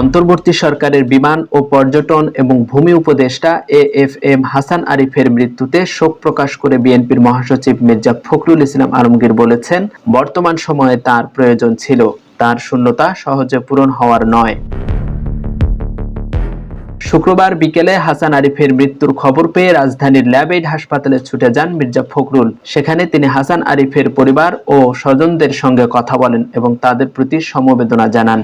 অন্তর্বর্তী সরকারের বিমান ও পর্যটন এবং ভূমি উপদেষ্টা এ এফ এম হাসান আরিফের মৃত্যুতে শোক প্রকাশ করে বিএনপির মহাসচিব মির্জা ফখরুল ইসলাম আলমগীর বলেছেন, বর্তমান সময়ে তার প্রয়োজন ছিল। তার শূন্যতা সহজে পূরণ হওয়ার নয়। শুক্রবার বিকেলে হাসান আরিফের মৃত্যুর খবর পেয়ে রাজধানীর ল্যাবেড হাসপাতালে ছুটে যান মির্জা ফখরুল। সেখানে তিনি হাসান আরিফের পরিবার ও স্বজনদের সঙ্গে কথা বলেন এবং তাদের প্রতি সমবেদনা জানান।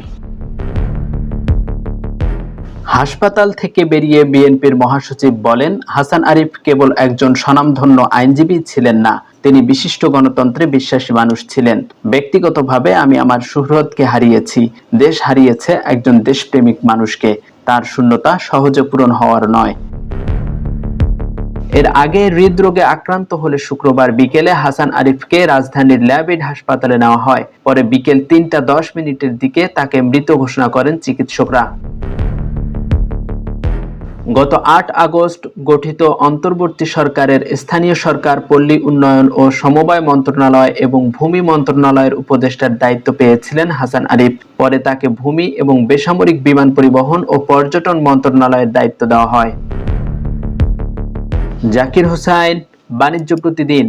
হাসপাতাল থেকে বেরিয়ে বিএনপির মহাসচিব বলেন, হাসান আরিফ কেবল একজন স্বনামধন্য আইনজীবী ছিলেন না, তিনি বিশিষ্ট গণতন্ত্রে বিশ্বাসী মানুষ ছিলেন। ব্যক্তিগতভাবে আমি আমার সুহৃদকে হারিয়েছি, দেশ হারিয়েছে একজন দেশপ্রেমিক মানুষকে, তার শূন্যতা সহজে পূরণ হওয়ার নয়। এর আগে হৃদরোগে আক্রান্ত হলে শুক্রবার বিকেলে হাসান আরিফকে রাজধানীর ল্যাবিড হাসপাতালে নেওয়া হয়, পরে বিকেল তিনটা দশ মিনিটের দিকে তাকে মৃত ঘোষণা করেন চিকিৎসকরা। গত আট আগস্ট গঠিত অন্তর্বর্তী সরকারের স্থানীয় সরকার, পল্লী উন্নয়ন ও সমবায় মন্ত্রণালয় এবং ভূমি মন্ত্রণালয়ের উপদেষ্টার দায়িত্ব পেয়েছিলেন হাসান আরিফ। পরে তাকে ভূমি এবং বেসামরিক বিমান পরিবহন ও পর্যটন মন্ত্রণালয়ের দায়িত্ব দেওয়া হয়। জাকির হোসাইন বাণিজ্য প্রতিদিন।